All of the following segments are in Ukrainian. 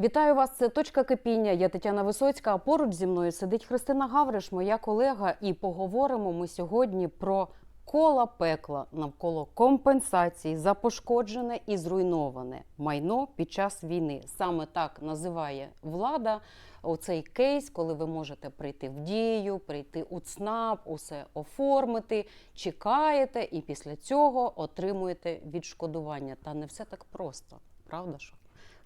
Вітаю вас. Це точка кипіння. Я Тетяна Висоцька. А поруч зі мною сидить Христина Гавриш, моя колега. І поговоримо ми сьогодні про кола пекла навколо компенсації за пошкоджене і зруйноване майно під час війни. Саме так називає влада оцей кейс, коли ви можете прийти в дію, прийти у ЦНАП, усе оформити, чекаєте, і після цього отримуєте відшкодування. Та не все так просто, правда ж?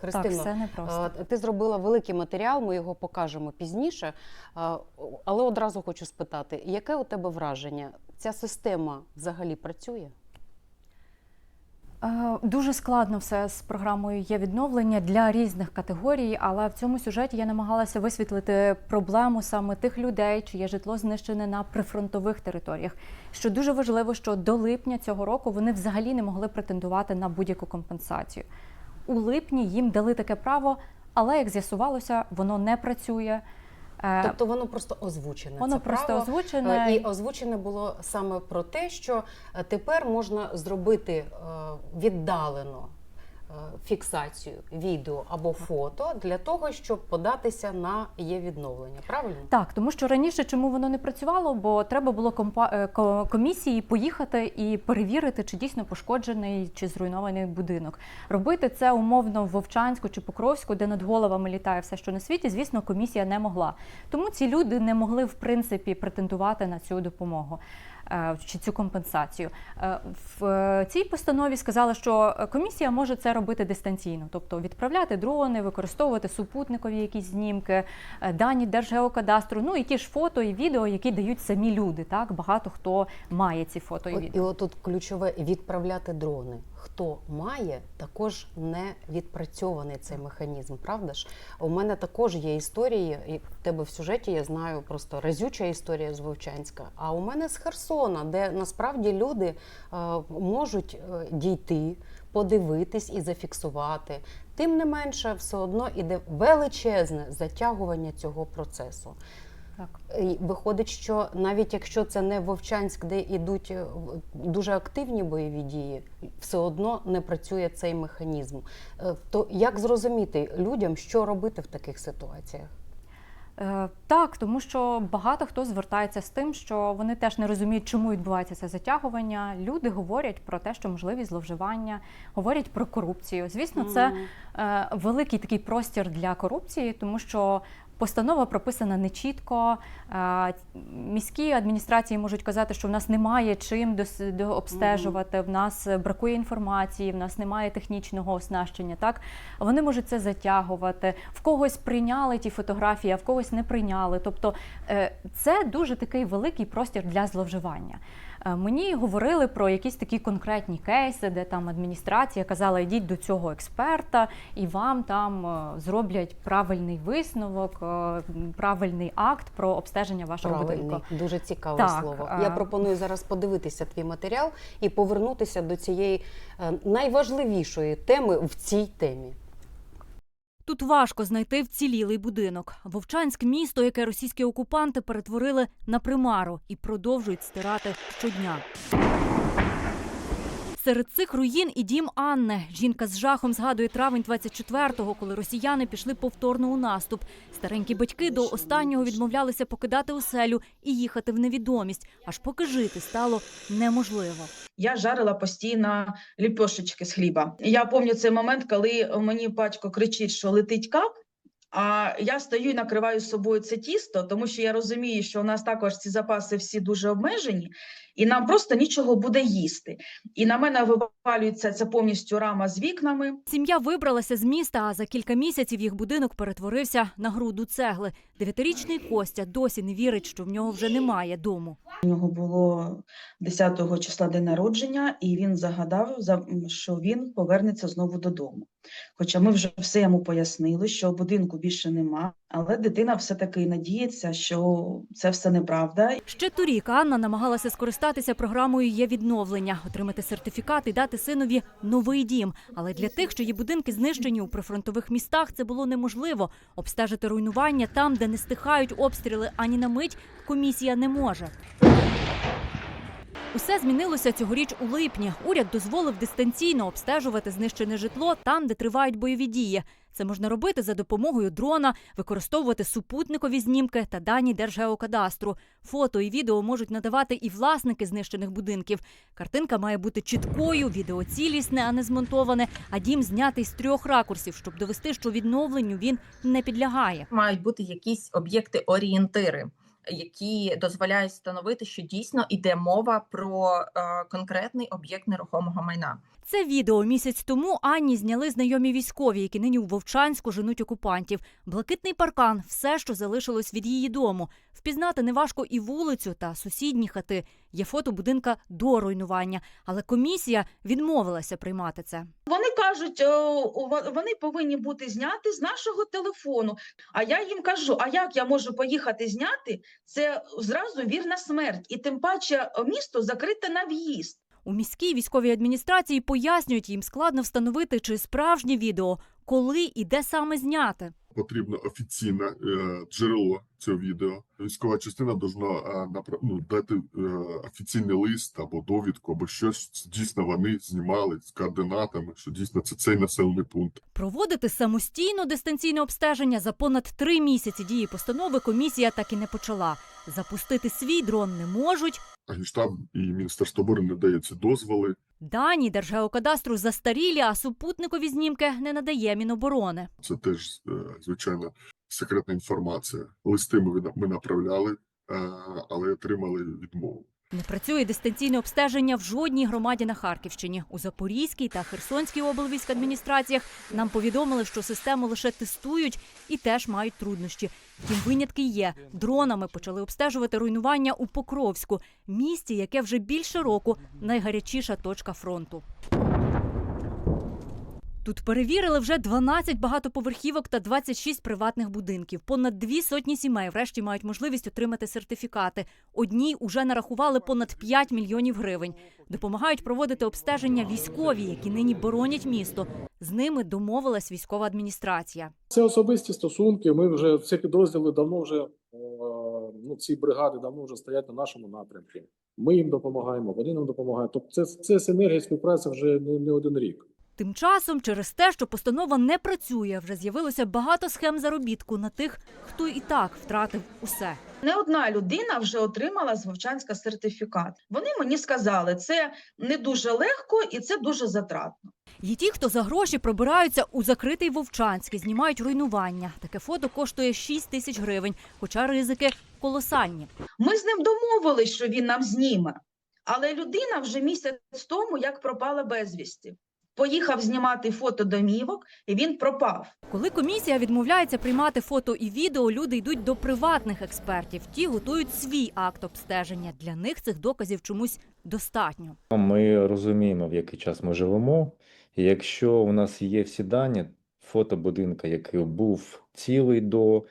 Так, все непросто. Е, Ти зробила великий матеріал, ми його покажемо пізніше. Е, Але одразу хочу спитати, яке у тебе враження? Ця система взагалі працює? Е, Дуже складно все з програмою є відновлення для різних категорій, але в цьому сюжеті я намагалася висвітлити проблему саме тих людей, чиє житло знищене на прифронтових територіях. Що дуже важливо, що до липня цього року вони взагалі не могли претендувати на будь-яку компенсацію. У липні їм дали таке право, але як з'ясувалося, воно не працює. Е, Тобто воно просто озвучене. Воно це просто право. озвучене. Е, І озвучене було саме про те, що е, тепер можна зробити віддалено фіксацію відео або фото для того, щоб податися на є відновлення. Правильно? Так, тому що раніше чому воно не працювало? Бо треба було е, комісії поїхати і перевірити, чи дійсно пошкоджений чи зруйнований будинок. Робити це умовно в Вовчанську чи Покровську, де над головами літає все, що на світі. Звісно, комісія не могла. Тому ці люди не могли в принципі претендувати на цю допомогу. Е, Чи цю компенсацію Е, в е, цій постанові сказали, що комісія може це робити дистанційно, тобто відправляти дрони, використовувати супутникові якісь знімки, дані Держгеокадастру, ну і ті ж фото і відео, які дають самі люди. Так багато хто має ці фото і відео. і отут ключове відправляти дрони. Хто має, також не відпрацьований цей механізм, правда ж? У мене також є історії, і в тебе в сюжеті я знаю просто разюча історія з Вовчанська. А у мене з Херсона, де насправді люди е, можуть е, дійти, подивитись і зафіксувати. Тим не менше, все одно іде величезне затягування цього процесу. Так. Виходить, що навіть якщо це не Вовчанськ, де йдуть е, дуже активні бойові дії, все одно не працює цей механізм. Е, То як зрозуміти людям, що робити в таких ситуаціях? Е, Так, тому що багато хто звертається з тим, що вони теж не розуміють, чому відбувається це затягування. Люди говорять про те, що можливі зловживання, говорять про корупцію. Звісно, це великий такий простір для корупції, тому що постанова прописана нечітко. Е, міські адміністрації можуть казати, що в нас немає чим обстежувати, в нас бракує інформації, в нас немає технічного оснащення. Так вони можуть це затягувати. В когось прийняли ті фотографії, а в когось не прийняли. Тобто е, це дуже такий великий простір для зловживання. Е, Мені говорили про якісь такі конкретні кейси, де там адміністрація казала, йдіть до цього експерта, і вам там е, зроблять правильний висновок, е, правильний акт про обстеження вашого Правильний, будинку. дуже цікаве Так, слово. а- Я пропоную зараз подивитися твій матеріал і повернутися до цієї найважливішої теми в цій темі. Тут важко знайти вцілілий будинок. Вовчанськ місто, яке російські окупанти перетворили на примару і продовжують стирати щодня. Серед цих руїн і дім Анни. Жінка з жахом згадує травень 24-го, коли росіяни пішли повторно у наступ. Старенькі батьки до останнього відмовлялися покидати оселю і їхати в невідомість, аж поки жити стало неможливо. Я жарила постійно ліпешечки з хліба. Я пам'ятаю цей момент, коли мені батько кричить, що летить кап. А я стою і накриваю собою це тісто, тому що я розумію, що у нас також ці запаси всі дуже обмежені, і нам просто нічого буде їсти. І на мене вивалюється це повністю рама з вікнами. Сім'я вибралася з міста, а за кілька місяців їх будинок перетворився на груду цегли. Дев'ятирічний Костя досі не вірить, що в нього вже немає дому. У нього було 10 числа день народження, і він загадав, за- що він повернеться знову додому. Хоча ми вже все йому пояснили, що будинку більше нема, але дитина все-таки надіється, що це все неправда, Ще торік Анна намагалася скористатися програмою є відновлення, отримати сертифікат і дати синові новий дім. Але для тих, її будинки знищені у прифронтових містах, це було неможливо. Обстежити руйнування там, де не стихають обстріли ані на мить, комісія не може. Усе змінилося цьогоріч у липні. Уряд дозволив дистанційно обстежувати знищене житло там, де тривають бойові дії. Це можна робити за допомогою дрона, використовувати супутникові знімки та дані Держгеокадастру. Фото і відео можуть надавати і власники знищених будинків. Картинка має бути чіткою, відео цілісне, а не змонтоване, а дім знятий з трьох ракурсів, щоб довести, що відновленню він не підлягає. мають бути якісь об'єкти-орієнтири, які дозволяють встановити, що дійсно йде мова про е, конкретний об'єкт нерухомого майна. Це відео місяць тому Анні зняли знайомі військові, які нині у Вовчанську женуть окупантів. Блакитний паркан все, що залишилось від її дому. Впізнати неважко і вулицю та сусідні хати. Є фото будинка до руйнування, але комісія відмовилася приймати це. Вони кажуть, во- вони повинні бути зняті з нашого телефону. А я їм кажу: а як я можу поїхати зняти? Це зразу вірна смерть, і тим паче місто закрите на в'їзд. У міській військовій адміністрації пояснюють, їм складно встановити, чи справжнє відео, коли і де саме зняти. Потрібно офіційне е, джерело цього відео. Військова частина должна е, ну, дати е, офіційний лист або довідку, або щось дійсно вони знімали з координатами, що дійсно це цей населений пункт. Проводити самостійно дистанційне обстеження за понад три місяці дії постанови комісія так і не почала. Запустити свій дрон не можуть. А Генштаб і Міністерство оборони не дає ці дозволи. Дані Держгеокадастру застарілі, а супутникові знімки не надає Міноборони. Це теж звичайно секретна інформація. Листи ми, ми направляли, е, але отримали відмову. Не працює дистанційне обстеження в жодній громаді на Харківщині. У Запорізькій та Херсонській облвійськадміністраціях нам повідомили, що систему лише тестують і теж мають труднощі. Втім, винятки є. Дронами почали обстежувати руйнування у Покровську, місті, яке вже більше року найгарячіша точка фронту. Тут перевірили вже 12 багатоповерхівок та 26 приватних будинків. Понад дві сотні сімей врешті мають можливість отримати сертифікати. Одній уже нарахували понад 5 мільйонів гривень. Допомагають проводити обстеження військові, які нині боронять місто. З ними домовилась військова адміністрація. Це особисті стосунки. Ми вже ці підрозділи давно вже е, ну ці бригади давно вже стоять на нашому напрямку. Ми їм допомагаємо, вони нам допомагають. Тобто, це, це синергія співпраця вже не, не один рік. Тим часом, через те, що постанова не працює, вже з'явилося багато схем заробітку на тих, хто і так втратив усе. Не одна людина вже отримала з Вовчанська сертифікат. Вони мені сказали, це не дуже легко і це дуже затратно. Є ті, хто за гроші пробираються у закритий Вовчанськ і знімають руйнування. Таке фото коштує 6 тисяч гривень, хоча ризики колосальні. Ми з ним домовились, що він нам зніме. Але людина вже місяць тому як пропала безвісті. Поїхав знімати фото домівок, і він пропав. Коли комісія відмовляється приймати фото і відео, люди йдуть до приватних експертів. Ті готують свій акт обстеження. Для них цих доказів чомусь достатньо. Ми розуміємо, в який час ми живемо. І якщо у нас є всі дані, фото будинка, який був цілий до,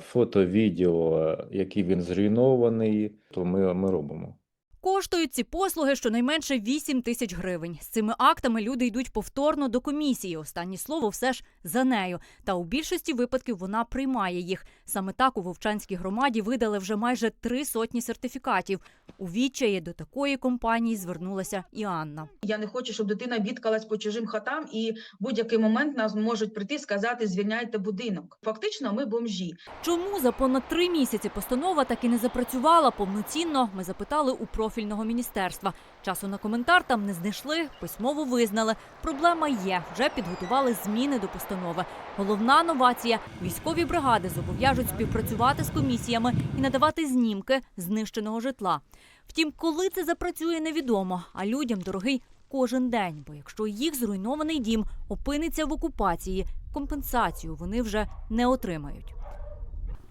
фото, відео, який він зруйнований, то ми, ми робимо. Коштують ці послуги щонайменше 8 тисяч гривень. З цими актами люди йдуть повторно до комісії. Останнє слово все ж за нею. Та у більшості випадків вона приймає їх. Саме так у Вовчанській громаді видали вже майже три сотні сертифікатів. У відчаї до такої компанії звернулася і Анна. Я не хочу, щоб дитина бідкалась по чужим хатам, і в будь-який момент нас можуть прийти сказати: звільняйте будинок. Фактично, ми бомжі. Чому за понад три місяці постанова так і не запрацювала повноцінно? Ми запитали у профільного міністерства. Часу на коментар там не знайшли, письмово визнали. Проблема є. Вже підготували зміни до постанови. Головна новація: військові бригади зобов'яжуть співпрацювати з комісіями і надавати знімки знищеного житла. Втім, коли це запрацює, невідомо. А людям дорогий кожен день. Бо якщо їх зруйнований дім опиниться в окупації, компенсацію вони вже не отримають.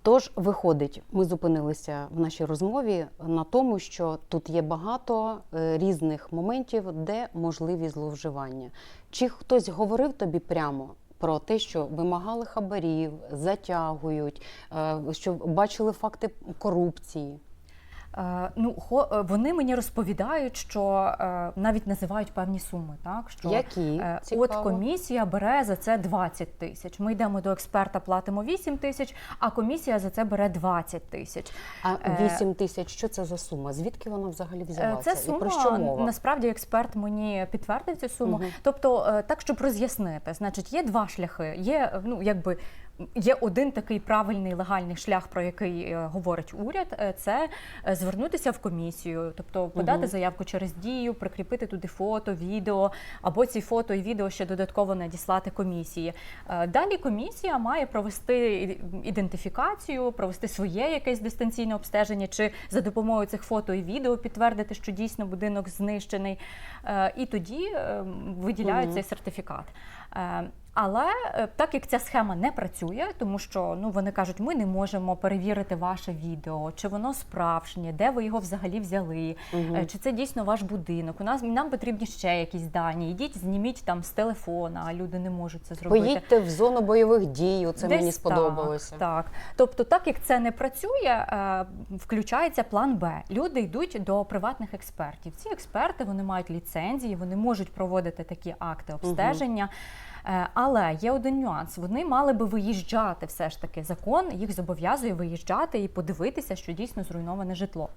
Тож виходить, ми зупинилися в нашій розмові на тому, що тут є багато е, різних моментів, де можливі зловживання. Чи хтось говорив тобі прямо про те, що вимагали хабарів, затягують, е, що бачили факти корупції? Е, ну, хо, е, вони мені розповідають, що е, навіть називають певні суми, так що Які? Цікаво. От комісія бере за це 20 тисяч. Ми йдемо до експерта, платимо 8 тисяч, а комісія за це бере 20 тисяч. А Е, 8 тисяч, що це за сума? Звідки вона взагалі взялася? Це І про що мова? насправді експерт мені підтвердив цю суму. Мгм. Тобто, так щоб роз'яснити, значить, є два шляхи. Є ну якби. Є один такий правильний легальний шлях, про який е, говорить уряд, е, це е, звернутися в комісію, тобто подати Мгм. заявку через дію, прикріпити туди фото, відео, або ці фото і відео ще додатково надіслати комісії. Далі комісія має провести ідентифікацію, провести своє якесь дистанційне обстеження, чи за допомогою цих фото і відео підтвердити, що дійсно будинок знищений. І тоді е, виділяють Мгм. цей сертифікат. Але е, так як ця схема не працює, тому що ну вони кажуть, ми не можемо перевірити ваше відео, чи воно справжнє, де ви його взагалі взяли. Е, чи це дійсно ваш будинок. У нас нам потрібні ще якісь дані. Йдіть, зніміть там з телефона, а люди не можуть це зробити. Поїдьте в зону бойових дій. Це мені сподобалося. Так, так. Тобто, так як це не працює, е, включається план Б. Люди йдуть до приватних експертів. Ці експерти вони мають ліцензії, вони можуть проводити такі акти обстеження. Е, Але є один нюанс: вони мали би виїжджати все ж таки. Закон їх зобов'язує виїжджати і подивитися, що дійсно зруйноване житло.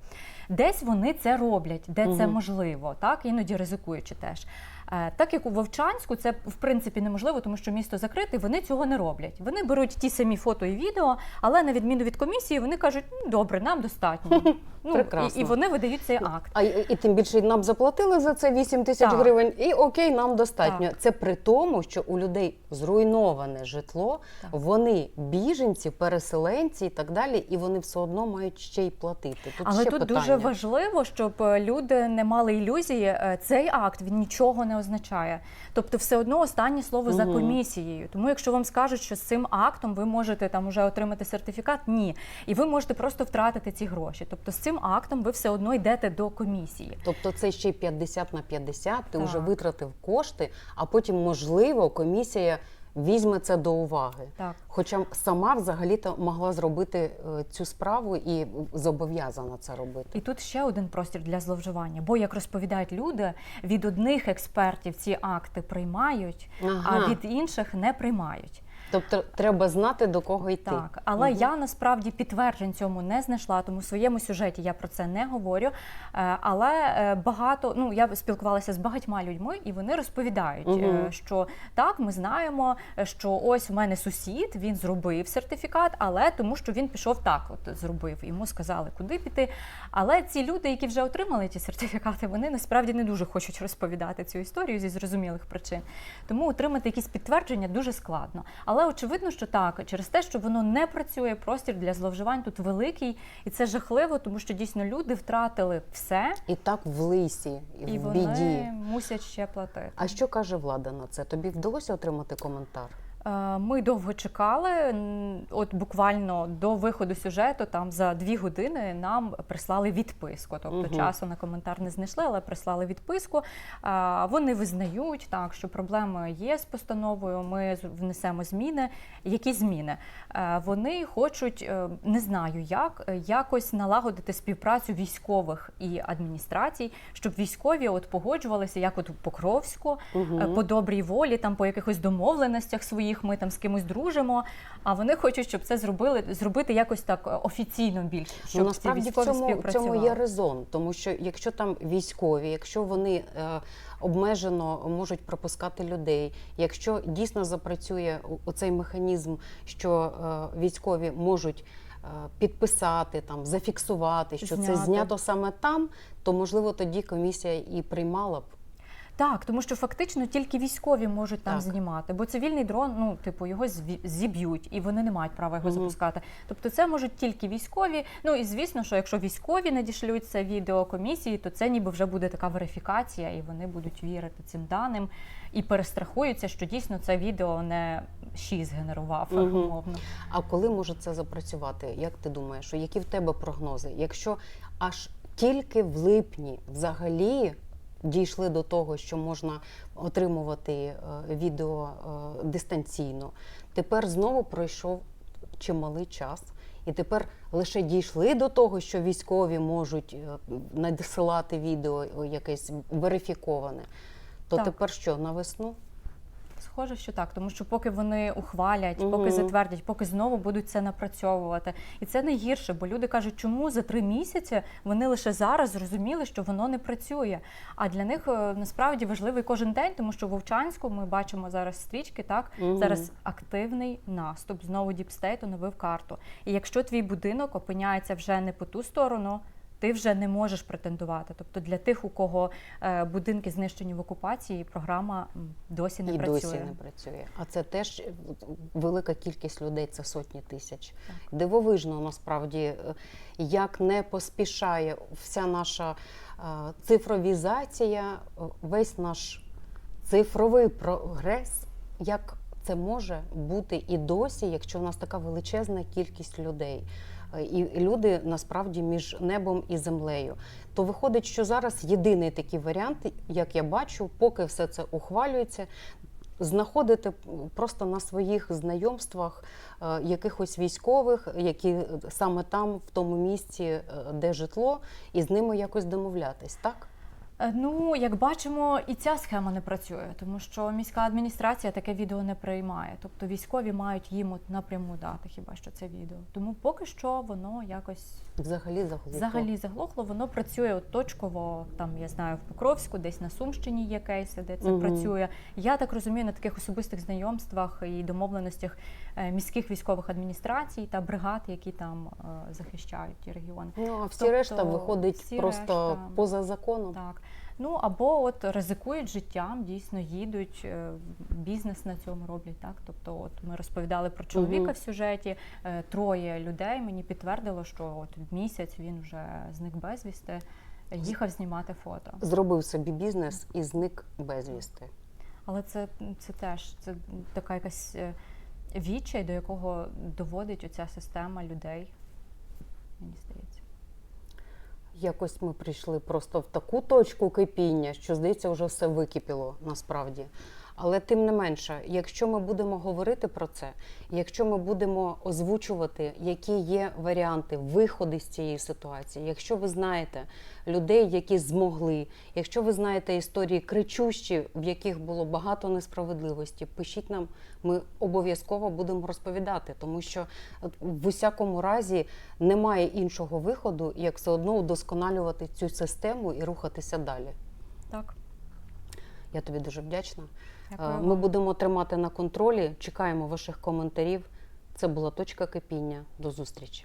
Десь вони це роблять, де це можливо, так іноді ризикуючи теж. Е, Так як у Вовчанську це в принципі неможливо, тому що місто закрите, вони цього не роблять. Вони беруть ті самі фото і відео, але на відміну від комісії, вони кажуть, «Ну, добре, нам достатньо. Ну, і, Прекрасно. і вони видають цей акт. А і, і тим більше нам заплатили за це 8 тисяч Так. гривень, і окей, нам достатньо. Це при тому, що у людей зруйноване житло, Так. вони біженці, переселенці і так далі, і вони все одно мають ще й платити. Тут Але ще тут питання. дуже важливо, щоб е, люди не мали ілюзії. е, Цей акт він нічого не означає. Тобто, все одно останнє слово за комісією. Тому, якщо вам скажуть, що з цим актом ви можете там уже отримати сертифікат, ні. І ви можете просто втратити ці гроші. Тобто, з цим актом ви все одно йдете до комісії. Тобто це ще й 50 на 50, ти Так. вже витратив кошти, а потім, можливо, комісія візьме це до уваги. Так. Хоча сама взагалі-то могла зробити е, цю справу і зобов'язана це робити. І тут ще один простір для зловживання. Бо, як розповідають люди, від одних експертів ці акти приймають, Ага. а від інших не приймають. Тобто треба знати до кого йти. Так, але Мгм. я насправді підтверджень цьому не знайшла, тому в своєму сюжеті я про це не говорю. Е, Але е, багато, ну я спілкувалася з багатьма людьми, і вони розповідають, е, що так, ми знаємо, що ось в мене сусід, він зробив сертифікат, але тому, що він пішов так, от зробив. Йому сказали, куди піти. Але ці люди, які вже отримали ті сертифікати, вони насправді не дуже хочуть розповідати цю історію зі зрозумілих причин. Тому отримати якісь підтвердження дуже складно. Але очевидно, що так, через те, що воно не працює, простір для зловживань тут великий, і це жахливо, тому що дійсно люди втратили все, І так в лисі, і, і в вони біді. мусять ще платити. А що каже влада на це? Тобі вдалося отримати коментар? Е, Ми довго чекали. От буквально до виходу сюжету, там за дві години нам прислали відписку. Тобто Мгм. часу на коментар не знайшли, але прислали відписку. Е, Вони визнають так, що проблеми є з постановою. Ми внесемо зміни. Які зміни? Е, Вони хочуть, не знаю як, якось налагодити співпрацю військових і адміністрацій, щоб військові от погоджувалися, як от у Покровську, Угу. по добрій волі, там по якихось домовленостях своїх ми там з кимось дружимо. А вони хочуть, щоб це зробили зробити якось так е, офіційно більше, щоб Ну, насправді в цьому, в цьому є резон, тому що якщо там військові, якщо вони е, обмежено можуть пропускати людей, якщо дійсно запрацює оцей механізм, що е, військові можуть е, підписати там, зафіксувати, що це знято саме там, то можливо тоді комісія і приймала б. Так, тому що фактично тільки військові можуть там Так. знімати, бо цивільний дрон, ну типу, його зіб'ють, і вони не мають права його Мгм. запускати. Тобто, це можуть тільки військові. Ну і звісно, що якщо військові надішлють це відео комісії, то це ніби вже буде така верифікація, і вони будуть вірити цим даним і перестрахуються, що дійсно це відео не ШІ згенерував Мгм. умовно. А коли може це запрацювати? Як ти думаєш, які в тебе прогнози? Якщо аж тільки в липні взагалі дійшли до того, що можна отримувати е, відео е, дистанційно, тепер знову пройшов чималий час. і тепер лише дійшли до того, що військові можуть е, надсилати відео якесь верифіковане. То Так. тепер що на весну? Схоже, що так, тому що поки вони ухвалять, Мгм. поки затвердять, поки знову будуть це напрацьовувати. І це найгірше, бо люди кажуть, чому за три місяці вони лише зараз зрозуміли, що воно не працює. А для них е, насправді важливий кожен день, тому що в Вовчанську ми бачимо зараз стрічки, так Мгм. зараз активний наступ. Знову Діпстейт оновив карту. І якщо твій будинок опиняється вже не по ту сторону. Ти вже не можеш претендувати. Тобто для тих, у кого е, будинки знищені в окупації, програма досі не і працює. досі не працює. А це теж е, велика кількість людей, це сотні тисяч. Дивовижно насправді, е, як не поспішає вся наша цифровізація, весь наш цифровий прогрес, як це може бути і досі, якщо у нас така величезна кількість людей. Е, І люди насправді між небом і землею. То виходить, що зараз єдиний такий варіант, як я бачу, поки все це ухвалюється, знаходити просто на своїх знайомствах е, якихось військових, які саме там, в тому місці, е, де житло, і з ними якось домовлятись, так? Е, Ну, як бачимо, і ця схема не працює, тому що міська адміністрація таке відео не приймає. Тобто військові мають їм от напряму дати хіба що це відео. Тому поки що воно якось Взагалі заглухло. взагалі заглохло. Воно працює от точково. Там я знаю в Покровську, десь на Сумщині є кейси, де це Мгм. працює. Я так розумію, на таких особистих знайомствах і домовленостях міських військових адміністрацій та бригад, які там е, захищають ті регіони. Ну, а всі Тобто, решта виходить всі просто решта- поза законом. Так. Ну або от ризикують життям, дійсно їдуть, е, бізнес на цьому роблять. Так, тобто, от ми розповідали про чоловіка Мгм. в сюжеті. е, Троє людей мені підтвердило, що от місяць він вже зник безвісти, їхав знімати фото. Зробив собі бізнес і зник безвісти. Але це, це теж це така якась е, відчай, до якого доводить оця система людей. Мені здається. Якось ми прийшли просто в таку точку кипіння, що здається, вже все википіло насправді. Але тим не менше, якщо ми будемо говорити про це, якщо ми будемо озвучувати, які є варіанти виходу з цієї ситуації, якщо ви знаєте людей, які змогли, якщо ви знаєте історії кричущі, в яких було багато несправедливості, пишіть нам, ми обов'язково будемо розповідати, тому що в усякому разі немає іншого виходу, як все одно удосконалювати цю систему і рухатися далі. Так, Я тобі дуже вдячна. Дякую. Е, Ми будемо тримати на контролі. Чекаємо ваших коментарів. Це була точка кипіння. До зустрічі.